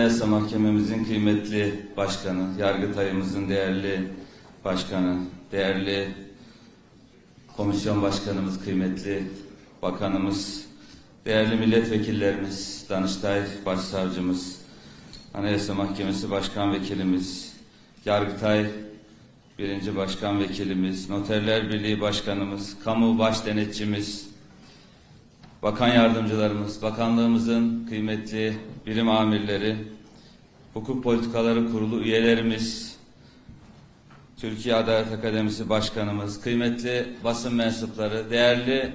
Anayasa Mahkememizin kıymetli başkanı, Yargıtay'ımızın değerli başkanı, değerli komisyon başkanımız, kıymetli bakanımız, değerli milletvekillerimiz, Danıştay Başsavcımız, Anayasa Mahkemesi Başkan Vekilimiz, Yargıtay Birinci Başkan Vekilimiz, Noterler Birliği Başkanımız, Kamu Baş Denetçimiz, Bakan Yardımcılarımız, bakanlığımızın kıymetli birim amirleri, Hukuk Politikaları Kurulu üyelerimiz, Türkiye Adalet Akademisi Başkanımız, kıymetli basın mensupları, değerli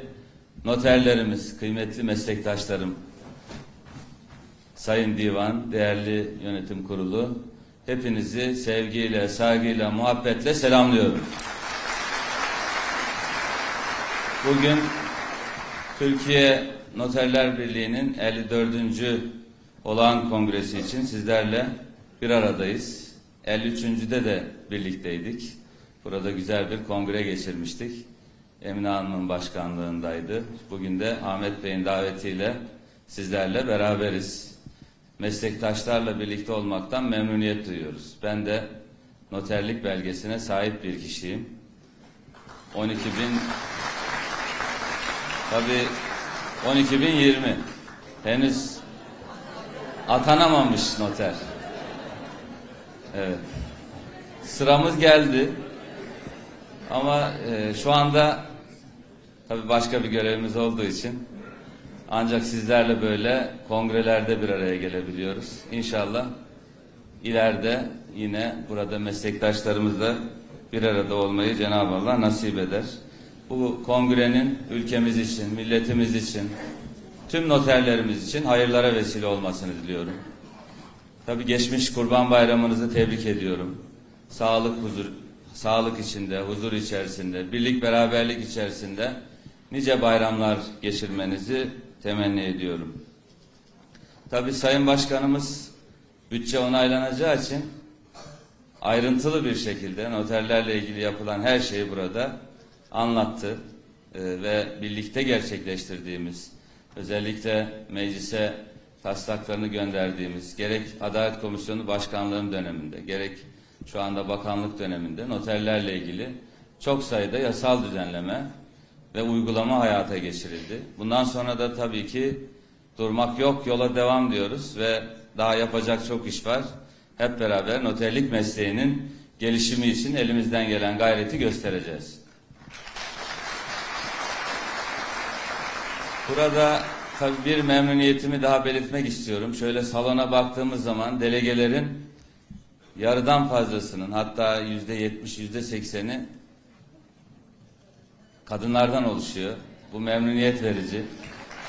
noterlerimiz, kıymetli meslektaşlarım, Sayın Divan, değerli yönetim kurulu, hepinizi sevgiyle, saygıyla, muhabbetle selamlıyorum. Bugün Türkiye Noterler Birliği'nin 54. olağan kongresi için sizlerle bir aradayız. 53.de de birlikteydik. Burada güzel bir kongre geçirmiştik. Emine Hanım'ın başkanlığındaydı. Bugün de Ahmet Bey'in davetiyle sizlerle beraberiz. Meslektaşlarla birlikte olmaktan memnuniyet duyuyoruz. Ben de noterlik belgesine sahip bir kişiyim. 12 bin Tabii 12.020 henüz atanamamış noter. Evet. Sıramız geldi. Ama e, şu anda tabii başka bir görevimiz olduğu için ancak sizlerle böyle kongrelerde bir araya gelebiliyoruz. İnşallah ileride yine burada meslektaşlarımızla bir arada olmayı Cenab-ı Allah nasip eder. Bu kongrenin ülkemiz için, milletimiz için, tüm noterlerimiz için hayırlara vesile olmasını diliyorum. Tabii geçmiş Kurban Bayramınızı tebrik ediyorum. Sağlık, huzur, sağlık içinde, huzur içerisinde, birlik beraberlik içerisinde nice bayramlar geçirmenizi temenni ediyorum. Tabii Sayın Başkanımız bütçe onaylanacağı için ayrıntılı bir şekilde noterlerle ilgili yapılan her şeyi burada anlattı Ee, ve birlikte gerçekleştirdiğimiz özellikle meclise taslaklarını gönderdiğimiz gerek Adalet Komisyonu Başkanlığım döneminde gerek şu anda bakanlık döneminde noterlerle ilgili çok sayıda yasal düzenleme ve uygulama hayata geçirildi. Bundan sonra da tabii ki durmak yok yola devam diyoruz ve daha yapacak çok iş var. Hep beraber noterlik mesleğinin gelişimi için elimizden gelen gayreti göstereceğiz. Burada tabii bir memnuniyetimi daha belirtmek istiyorum. Şöyle salona baktığımız zaman delegelerin yarıdan fazlasının hatta yüzde yetmiş, yüzde sekseni kadınlardan oluşuyor. Bu memnuniyet verici.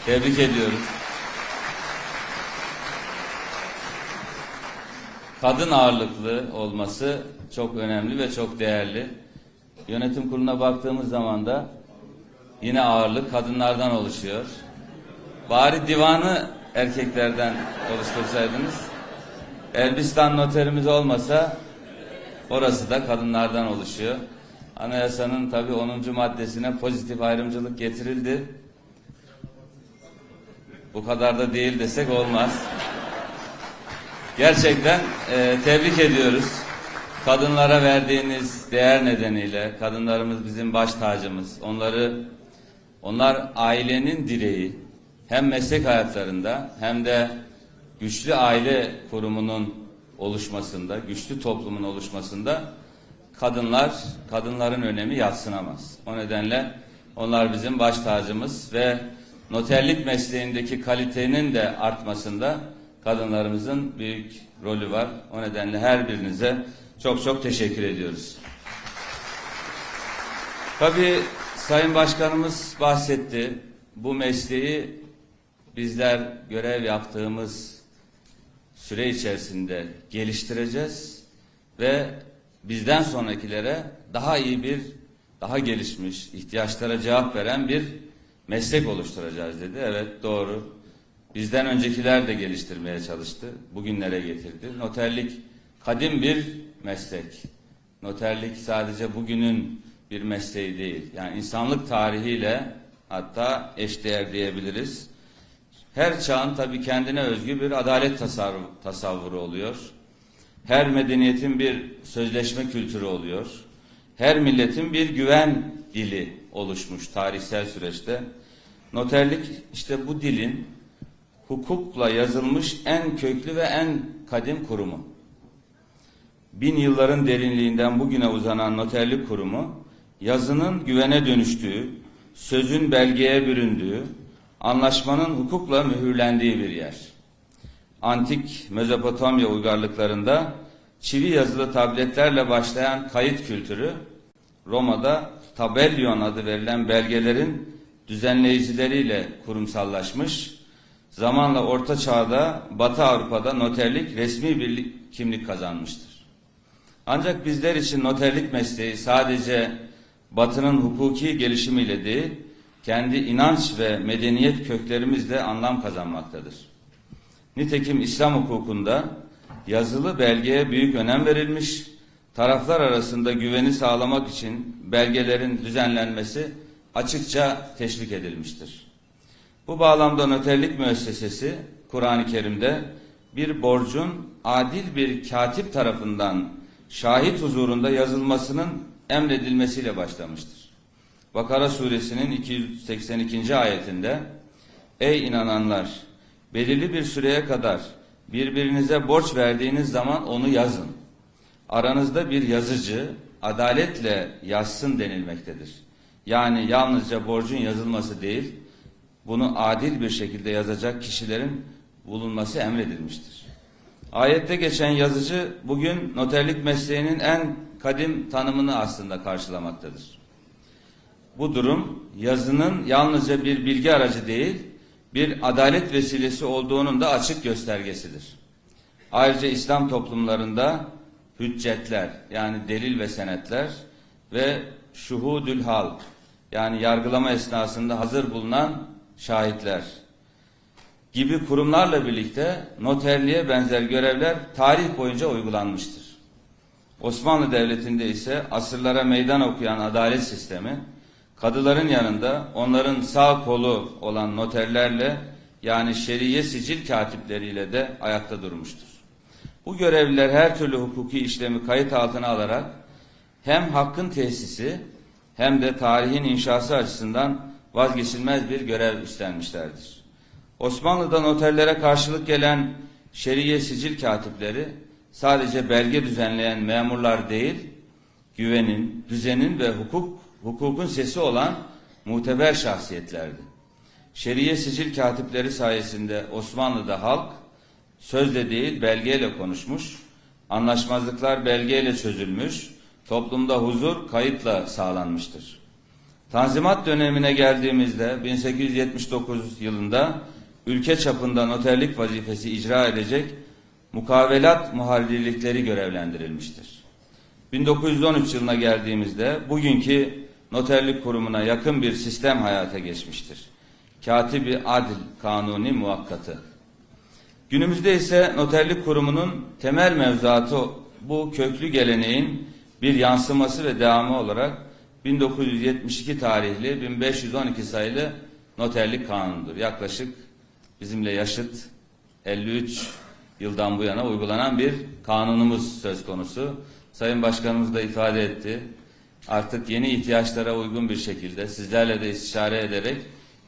Tebrik ediyoruz. Kadın ağırlıklı olması çok önemli ve çok değerli. Yönetim kuruluna baktığımız zaman da Yine ağırlık kadınlardan oluşuyor. Bari divanı erkeklerden oluştursaydınız. Elbistan noterimiz olmasa orası da kadınlardan oluşuyor. Anayasanın tabi 10. maddesine pozitif ayrımcılık getirildi. Bu kadar da değil desek olmaz. Gerçekten e, tebrik ediyoruz. Kadınlara verdiğiniz değer nedeniyle kadınlarımız bizim baş tacımız. Onları onlar ailenin direği hem meslek hayatlarında hem de güçlü aile kurumunun oluşmasında, güçlü toplumun oluşmasında kadınlar, kadınların önemi yatsınamaz. O nedenle onlar bizim baş tacımız ve noterlik mesleğindeki kalitenin de artmasında kadınlarımızın büyük rolü var. O nedenle her birinize çok çok teşekkür ediyoruz. Tabii Sayın Başkanımız bahsetti. Bu mesleği bizler görev yaptığımız süre içerisinde geliştireceğiz ve bizden sonrakilere daha iyi bir, daha gelişmiş, ihtiyaçlara cevap veren bir meslek oluşturacağız dedi. Evet doğru. Bizden öncekiler de geliştirmeye çalıştı. Bugünlere getirdi. Noterlik kadim bir meslek. Noterlik sadece bugünün bir mesleği değil. Yani insanlık tarihiyle hatta eşdeğer diyebiliriz. Her çağın tabii kendine özgü bir adalet tasavvuru oluyor. Her medeniyetin bir sözleşme kültürü oluyor. Her milletin bir güven dili oluşmuş tarihsel süreçte. Noterlik işte bu dilin hukukla yazılmış en köklü ve en kadim kurumu. Bin yılların derinliğinden bugüne uzanan noterlik kurumu, yazının güvene dönüştüğü, sözün belgeye büründüğü, anlaşmanın hukukla mühürlendiği bir yer. Antik Mezopotamya uygarlıklarında çivi yazılı tabletlerle başlayan kayıt kültürü, Roma'da tabellion adı verilen belgelerin düzenleyicileriyle kurumsallaşmış, zamanla Orta Çağ'da Batı Avrupa'da noterlik resmi bir kimlik kazanmıştır. Ancak bizler için noterlik mesleği sadece Batı'nın hukuki gelişimiyle değil, kendi inanç ve medeniyet köklerimizle anlam kazanmaktadır. Nitekim İslam hukukunda yazılı belgeye büyük önem verilmiş, taraflar arasında güveni sağlamak için belgelerin düzenlenmesi açıkça teşvik edilmiştir. Bu bağlamda noterlik müessesesi Kur'an-ı Kerim'de bir borcun adil bir katip tarafından şahit huzurunda yazılmasının emredilmesiyle başlamıştır. Bakara suresinin 282. ayetinde Ey inananlar! Belirli bir süreye kadar birbirinize borç verdiğiniz zaman onu yazın. Aranızda bir yazıcı adaletle yazsın denilmektedir. Yani yalnızca borcun yazılması değil, bunu adil bir şekilde yazacak kişilerin bulunması emredilmiştir. Ayette geçen yazıcı bugün noterlik mesleğinin en kadim tanımını aslında karşılamaktadır. Bu durum yazının yalnızca bir bilgi aracı değil, bir adalet vesilesi olduğunun da açık göstergesidir. Ayrıca İslam toplumlarında hüccetler yani delil ve senetler ve şuhudül hal yani yargılama esnasında hazır bulunan şahitler gibi kurumlarla birlikte noterliğe benzer görevler tarih boyunca uygulanmıştır. Osmanlı Devleti'nde ise asırlara meydan okuyan adalet sistemi, kadıların yanında onların sağ kolu olan noterlerle yani şeriye sicil katipleriyle de ayakta durmuştur. Bu görevliler her türlü hukuki işlemi kayıt altına alarak hem hakkın tesisi hem de tarihin inşası açısından vazgeçilmez bir görev üstlenmişlerdir. Osmanlı'da noterlere karşılık gelen şeriye sicil katipleri sadece belge düzenleyen memurlar değil, güvenin, düzenin ve hukuk hukukun sesi olan muteber şahsiyetlerdi. Şeriye sicil katipleri sayesinde Osmanlı'da halk sözle değil belgeyle konuşmuş, anlaşmazlıklar belgeyle çözülmüş, toplumda huzur kayıtla sağlanmıştır. Tanzimat dönemine geldiğimizde 1879 yılında ülke çapında noterlik vazifesi icra edecek mukavelat muharrirlikleri görevlendirilmiştir. 1913 yılına geldiğimizde bugünkü noterlik kurumuna yakın bir sistem hayata geçmiştir. Katibi Adil Kanuni Muvakkatı. Günümüzde ise noterlik kurumunun temel mevzuatı bu köklü geleneğin bir yansıması ve devamı olarak 1972 tarihli 1512 sayılı noterlik kanunudur. Yaklaşık bizimle yaşıt 53 yıldan bu yana uygulanan bir kanunumuz söz konusu. Sayın Başkanımız da ifade etti. Artık yeni ihtiyaçlara uygun bir şekilde sizlerle de istişare ederek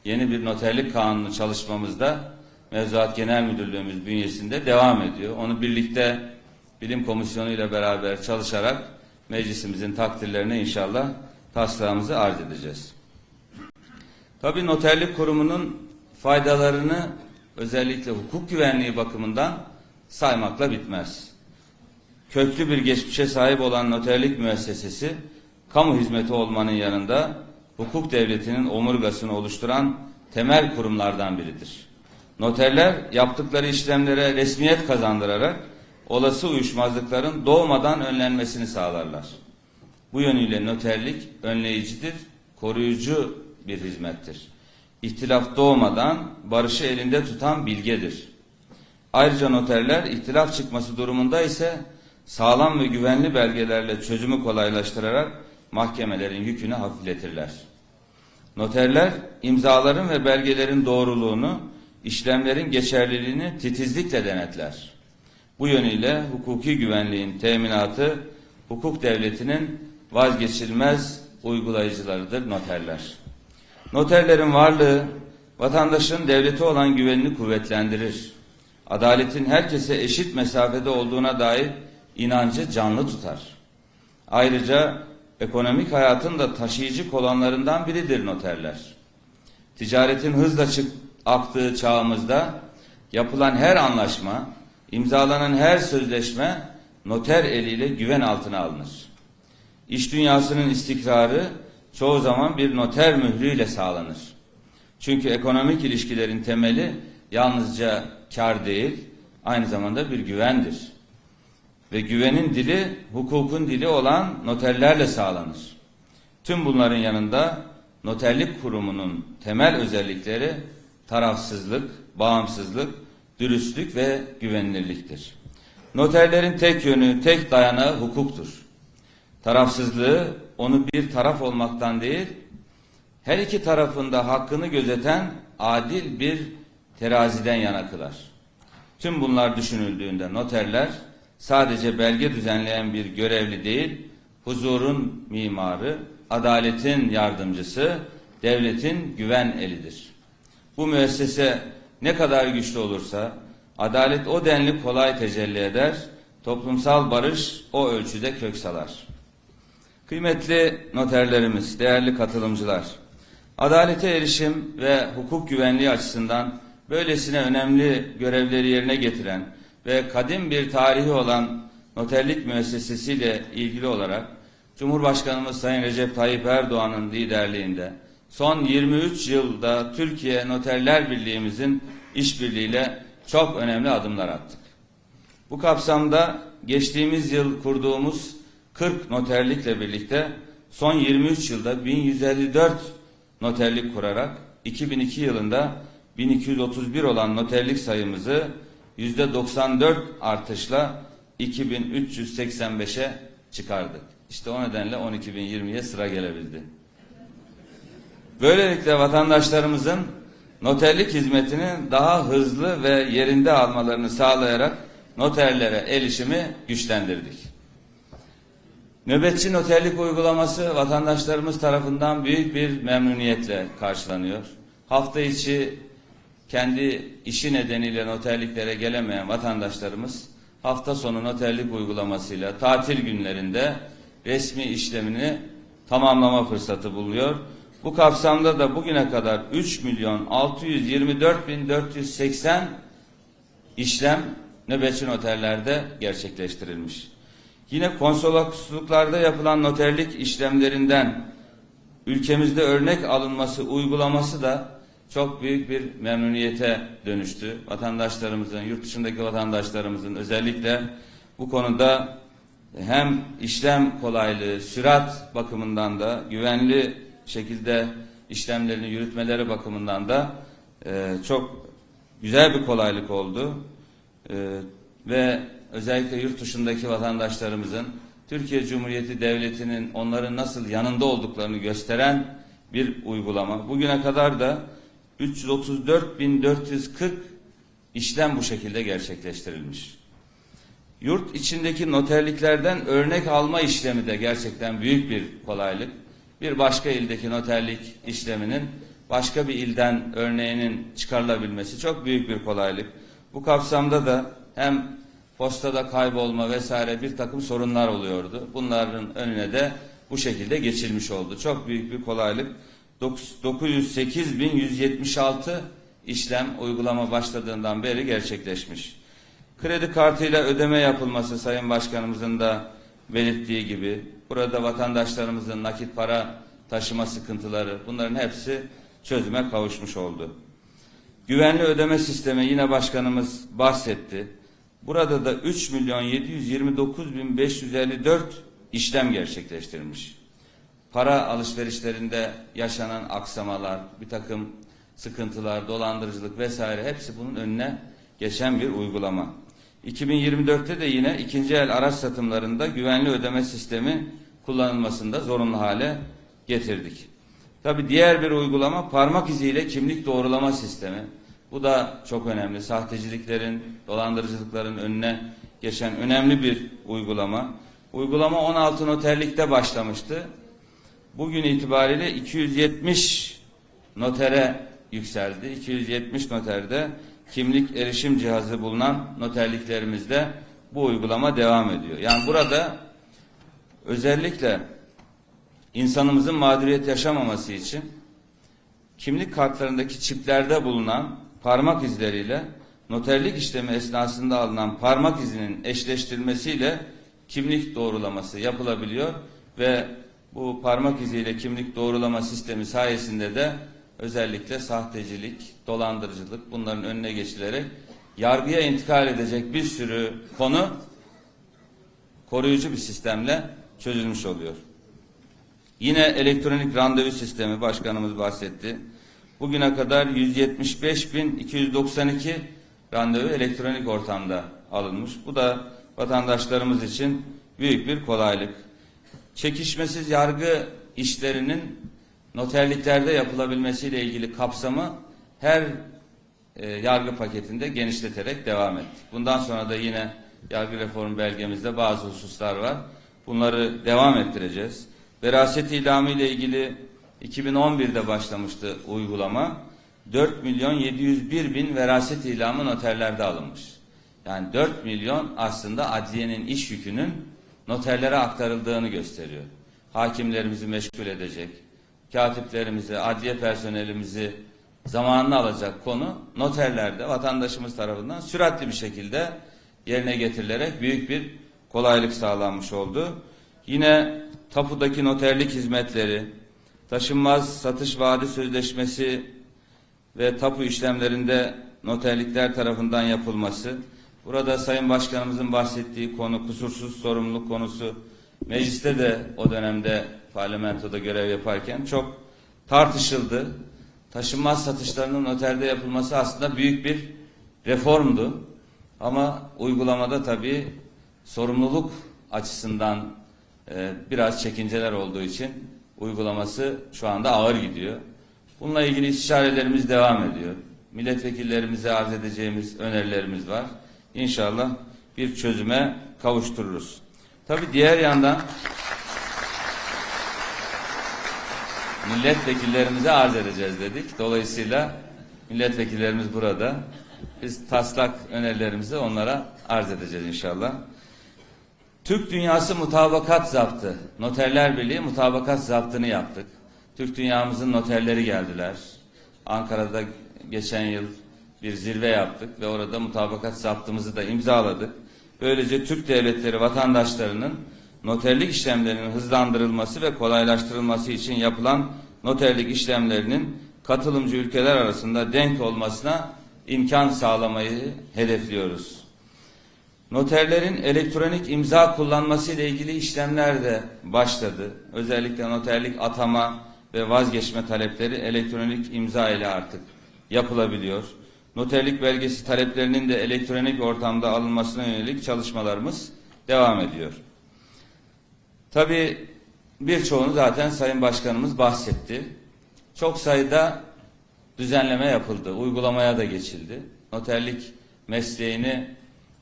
yeni bir noterlik kanunu çalışmamızda Mevzuat Genel Müdürlüğümüz bünyesinde devam ediyor. Onu birlikte bilim komisyonu ile beraber çalışarak meclisimizin takdirlerine inşallah taslağımızı arz edeceğiz. Tabii noterlik kurumunun faydalarını özellikle hukuk güvenliği bakımından saymakla bitmez. Köklü bir geçmişe sahip olan noterlik müessesesi, kamu hizmeti olmanın yanında hukuk devletinin omurgasını oluşturan temel kurumlardan biridir. Noterler yaptıkları işlemlere resmiyet kazandırarak olası uyuşmazlıkların doğmadan önlenmesini sağlarlar. Bu yönüyle noterlik önleyicidir, koruyucu bir hizmettir. İhtilaf doğmadan barışı elinde tutan bilgedir. Ayrıca noterler ihtilaf çıkması durumunda ise sağlam ve güvenli belgelerle çözümü kolaylaştırarak mahkemelerin yükünü hafifletirler. Noterler imzaların ve belgelerin doğruluğunu işlemlerin geçerliliğini titizlikle denetler. Bu yönüyle hukuki güvenliğin teminatı hukuk devletinin vazgeçilmez uygulayıcılarıdır noterler. Noterlerin varlığı vatandaşın devlete olan güvenini kuvvetlendirir. Adaletin herkese eşit mesafede olduğuna dair inancı canlı tutar. Ayrıca ekonomik hayatın da taşıyıcı kolonlarından biridir noterler. Ticaretin hızla çık aktığı çağımızda yapılan her anlaşma, imzalanan her sözleşme noter eliyle güven altına alınır. İş dünyasının istikrarı çoğu zaman bir noter mührüyle sağlanır. Çünkü ekonomik ilişkilerin temeli yalnızca kar değil, aynı zamanda bir güvendir. Ve güvenin dili, hukukun dili olan noterlerle sağlanır. Tüm bunların yanında noterlik kurumunun temel özellikleri tarafsızlık, bağımsızlık, dürüstlük ve güvenilirliktir. Noterlerin tek yönü, tek dayanağı hukuktur. Tarafsızlığı onu bir taraf olmaktan değil, her iki tarafında hakkını gözeten adil bir teraziden yana kılar. Tüm bunlar düşünüldüğünde noterler sadece belge düzenleyen bir görevli değil, huzurun mimarı, adaletin yardımcısı, devletin güven elidir. Bu müessese ne kadar güçlü olursa adalet o denli kolay tecelli eder, toplumsal barış o ölçüde kök salar. Kıymetli noterlerimiz, değerli katılımcılar, adalete erişim ve hukuk güvenliği açısından böylesine önemli görevleri yerine getiren ve kadim bir tarihi olan noterlik müessesesiyle ilgili olarak Cumhurbaşkanımız Sayın Recep Tayyip Erdoğan'ın liderliğinde son 23 yılda Türkiye Noterler Birliği'mizin işbirliğiyle çok önemli adımlar attık. Bu kapsamda geçtiğimiz yıl kurduğumuz 40 noterlikle birlikte son 23 yılda 1154 noterlik kurarak 2002 yılında 1231 olan noterlik sayımızı %94 artışla 2385'e çıkardık. İşte o nedenle 12.020'ye sıra gelebildi. Böylelikle vatandaşlarımızın noterlik hizmetini daha hızlı ve yerinde almalarını sağlayarak noterlere erişimi güçlendirdik. Nöbetçi noterlik uygulaması vatandaşlarımız tarafından büyük bir memnuniyetle karşılanıyor. Hafta içi kendi işi nedeniyle noterliklere gelemeyen vatandaşlarımız hafta sonu noterlik uygulamasıyla tatil günlerinde resmi işlemini tamamlama fırsatı buluyor. Bu kapsamda da bugüne kadar 3 milyon 624 bin 480 işlem nöbetçi noterlerde gerçekleştirilmiş. Yine konsolosluklarda yapılan noterlik işlemlerinden ülkemizde örnek alınması, uygulaması da çok büyük bir memnuniyete dönüştü. Vatandaşlarımızın, yurt dışındaki vatandaşlarımızın özellikle bu konuda hem işlem kolaylığı, sürat bakımından da güvenli şekilde işlemlerini yürütmeleri bakımından da e, çok güzel bir kolaylık oldu. E, ve özellikle yurt dışındaki vatandaşlarımızın Türkiye Cumhuriyeti Devleti'nin onların nasıl yanında olduklarını gösteren bir uygulama. Bugüne kadar da 334.440 işlem bu şekilde gerçekleştirilmiş. Yurt içindeki noterliklerden örnek alma işlemi de gerçekten büyük bir kolaylık. Bir başka ildeki noterlik işleminin başka bir ilden örneğinin çıkarılabilmesi çok büyük bir kolaylık. Bu kapsamda da hem postada kaybolma vesaire bir takım sorunlar oluyordu. Bunların önüne de bu şekilde geçilmiş oldu. Çok büyük bir kolaylık. 908.176 işlem uygulama başladığından beri gerçekleşmiş. Kredi kartıyla ödeme yapılması Sayın Başkanımızın da belirttiği gibi burada vatandaşlarımızın nakit para taşıma sıkıntıları bunların hepsi çözüme kavuşmuş oldu. Güvenli ödeme sistemi yine başkanımız bahsetti. Burada da 3 milyon 729 bin 554 işlem gerçekleştirilmiş. Para alışverişlerinde yaşanan aksamalar, bir takım sıkıntılar, dolandırıcılık vesaire hepsi bunun önüne geçen bir uygulama. 2024'te de yine ikinci el araç satımlarında güvenli ödeme sistemi kullanılmasında zorunlu hale getirdik. Tabi diğer bir uygulama parmak iziyle kimlik doğrulama sistemi. Bu da çok önemli. Sahteciliklerin, dolandırıcılıkların önüne geçen önemli bir uygulama. Uygulama 16 noterlikte başlamıştı. Bugün itibariyle 270 notere yükseldi. 270 noterde kimlik erişim cihazı bulunan noterliklerimizde bu uygulama devam ediyor. Yani burada özellikle insanımızın mağduriyet yaşamaması için kimlik kartlarındaki çiplerde bulunan parmak izleriyle noterlik işlemi esnasında alınan parmak izinin eşleştirilmesiyle kimlik doğrulaması yapılabiliyor ve bu parmak iziyle kimlik doğrulama sistemi sayesinde de özellikle sahtecilik, dolandırıcılık bunların önüne geçilerek yargıya intikal edecek bir sürü konu koruyucu bir sistemle çözülmüş oluyor. Yine elektronik randevu sistemi başkanımız bahsetti. Bugüne kadar 175.292 randevu elektronik ortamda alınmış. Bu da vatandaşlarımız için büyük bir kolaylık. Çekişmesiz yargı işlerinin noterliklerde yapılabilmesiyle ilgili kapsamı her e, yargı paketinde genişleterek devam ettik. Bundan sonra da yine yargı reformu belgemizde bazı hususlar var. Bunları devam ettireceğiz. Veraset ilamı ile ilgili 2011'de başlamıştı uygulama. 4 milyon 701 bin veraset ilamı noterlerde alınmış. Yani 4 milyon aslında adliyenin iş yükünün noterlere aktarıldığını gösteriyor. Hakimlerimizi meşgul edecek, katiplerimizi, adliye personelimizi zamanını alacak konu noterlerde vatandaşımız tarafından süratli bir şekilde yerine getirilerek büyük bir kolaylık sağlanmış oldu. Yine tapudaki noterlik hizmetleri, taşınmaz satış vaadi sözleşmesi ve tapu işlemlerinde noterlikler tarafından yapılması. Burada Sayın Başkanımızın bahsettiği konu kusursuz sorumluluk konusu mecliste de o dönemde parlamentoda görev yaparken çok tartışıldı. Taşınmaz satışlarının noterde yapılması aslında büyük bir reformdu. Ama uygulamada tabii sorumluluk açısından e, biraz çekinceler olduğu için uygulaması şu anda ağır gidiyor. Bununla ilgili istişarelerimiz devam ediyor. Milletvekillerimize arz edeceğimiz önerilerimiz var. İnşallah bir çözüme kavuştururuz. Tabii diğer yandan milletvekillerimize arz edeceğiz dedik. Dolayısıyla milletvekillerimiz burada. Biz taslak önerilerimizi onlara arz edeceğiz inşallah. Türk Dünyası Mutabakat Zaptı. Noterler Birliği Mutabakat Zaptını yaptık. Türk Dünyamızın noterleri geldiler. Ankara'da geçen yıl bir zirve yaptık ve orada mutabakat zaptımızı da imzaladık. Böylece Türk devletleri vatandaşlarının noterlik işlemlerinin hızlandırılması ve kolaylaştırılması için yapılan noterlik işlemlerinin katılımcı ülkeler arasında denk olmasına imkan sağlamayı hedefliyoruz. Noterlerin elektronik imza kullanması ile ilgili işlemler de başladı. Özellikle noterlik atama ve vazgeçme talepleri elektronik imza ile artık yapılabiliyor. Noterlik belgesi taleplerinin de elektronik ortamda alınmasına yönelik çalışmalarımız devam ediyor. Tabii birçoğunu zaten Sayın Başkanımız bahsetti. Çok sayıda düzenleme yapıldı, uygulamaya da geçildi. Noterlik mesleğini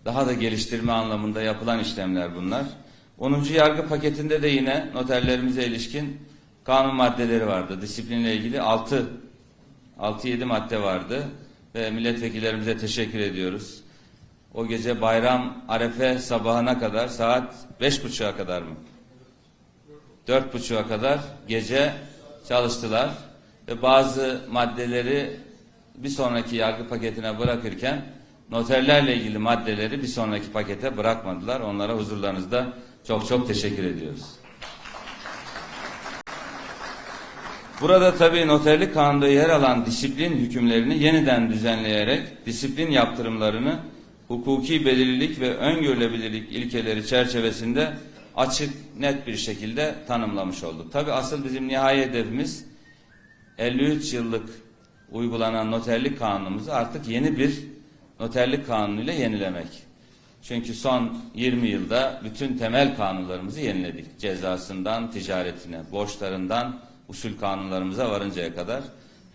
daha da geliştirme anlamında yapılan işlemler bunlar. 10. yargı paketinde de yine noterlerimize ilişkin kanun maddeleri vardı. Disiplinle ilgili 6 6-7 madde vardı ve milletvekillerimize teşekkür ediyoruz. O gece bayram arefe sabahına kadar saat beş buçuğa kadar mı? Dört buçuğa kadar gece çalıştılar ve bazı maddeleri bir sonraki yargı paketine bırakırken noterlerle ilgili maddeleri bir sonraki pakete bırakmadılar. Onlara huzurlarınızda çok çok teşekkür ediyoruz. Burada tabii noterlik kanunda yer alan disiplin hükümlerini yeniden düzenleyerek disiplin yaptırımlarını hukuki belirlilik ve öngörülebilirlik ilkeleri çerçevesinde açık net bir şekilde tanımlamış olduk. Tabii asıl bizim nihai hedefimiz 53 yıllık uygulanan noterlik kanunumuzu artık yeni bir noterlik kanunuyla yenilemek. Çünkü son 20 yılda bütün temel kanunlarımızı yeniledik. Cezasından ticaretine, borçlarından usul kanunlarımıza varıncaya kadar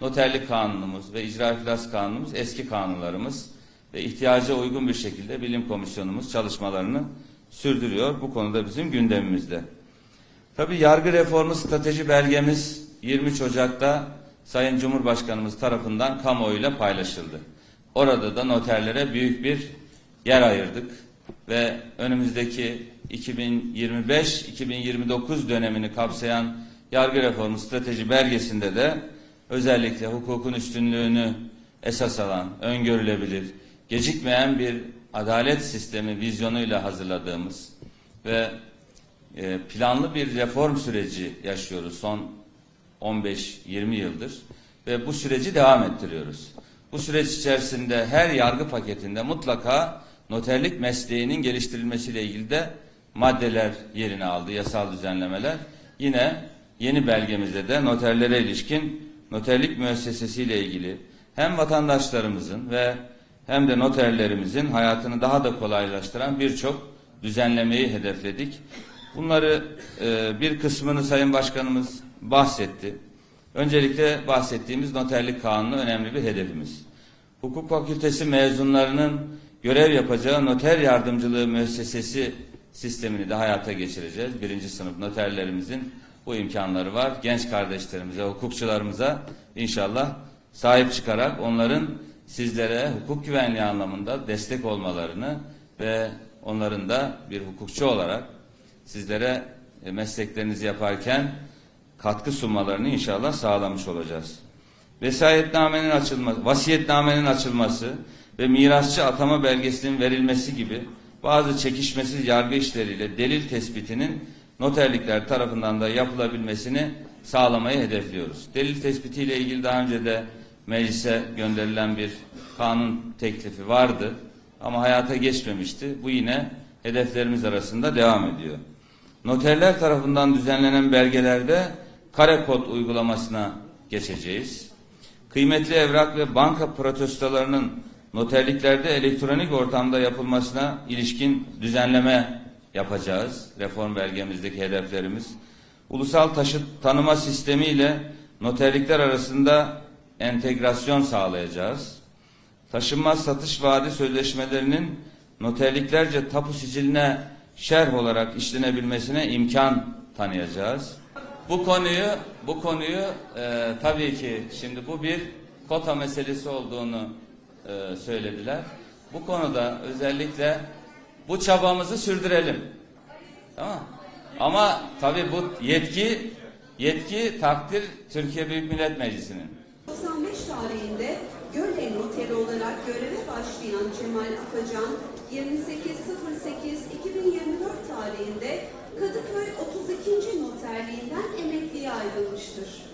noterlik kanunumuz ve icra iflas kanunumuz eski kanunlarımız ve ihtiyaca uygun bir şekilde bilim komisyonumuz çalışmalarını sürdürüyor. Bu konuda bizim gündemimizde. Tabii yargı reformu strateji belgemiz 23 Ocak'ta Sayın Cumhurbaşkanımız tarafından kamuoyuyla paylaşıldı. Orada da noterlere büyük bir yer ayırdık ve önümüzdeki 2025-2029 dönemini kapsayan yargı reformu strateji belgesinde de özellikle hukukun üstünlüğünü esas alan, öngörülebilir, gecikmeyen bir adalet sistemi vizyonuyla hazırladığımız ve e, planlı bir reform süreci yaşıyoruz son 15-20 yıldır ve bu süreci devam ettiriyoruz. Bu süreç içerisinde her yargı paketinde mutlaka noterlik mesleğinin geliştirilmesiyle ilgili de maddeler yerini aldı, yasal düzenlemeler. Yine yeni belgemizde de noterlere ilişkin noterlik müessesesiyle ilgili hem vatandaşlarımızın ve hem de noterlerimizin hayatını daha da kolaylaştıran birçok düzenlemeyi hedefledik. Bunları e, bir kısmını Sayın Başkanımız bahsetti. Öncelikle bahsettiğimiz noterlik kanunu önemli bir hedefimiz. Hukuk fakültesi mezunlarının görev yapacağı noter yardımcılığı müessesesi sistemini de hayata geçireceğiz. Birinci sınıf noterlerimizin bu imkanları var. Genç kardeşlerimize, hukukçularımıza inşallah sahip çıkarak onların sizlere hukuk güvenliği anlamında destek olmalarını ve onların da bir hukukçu olarak sizlere e, mesleklerinizi yaparken katkı sunmalarını inşallah sağlamış olacağız. Vesayetnamenin açılması, vasiyetnamenin açılması ve mirasçı atama belgesinin verilmesi gibi bazı çekişmesiz yargı işleriyle delil tespitinin noterlikler tarafından da yapılabilmesini sağlamayı hedefliyoruz. Delil tespitiyle ilgili daha önce de meclise gönderilen bir kanun teklifi vardı ama hayata geçmemişti. Bu yine hedeflerimiz arasında devam ediyor. Noterler tarafından düzenlenen belgelerde kare kod uygulamasına geçeceğiz. Kıymetli evrak ve banka protestolarının noterliklerde elektronik ortamda yapılmasına ilişkin düzenleme yapacağız. Reform belgemizdeki hedeflerimiz. Ulusal taşıt tanıma sistemi ile noterlikler arasında entegrasyon sağlayacağız. Taşınmaz satış vaadi sözleşmelerinin noterliklerce tapu siciline şerh olarak işlenebilmesine imkan tanıyacağız. Bu konuyu bu konuyu e, tabii ki şimdi bu bir kota meselesi olduğunu e, söylediler. Bu konuda özellikle bu çabamızı sürdürelim. Tamam. Ama tabii bu yetki yetki takdir Türkiye Büyük Millet Meclisi'nin. 95 tarihinde Göle noteri olarak göreve başlayan Cemal Afacan 28.08.2024 tarihinde Kadıköy 32. noterliğinden emekliye ayrılmıştır.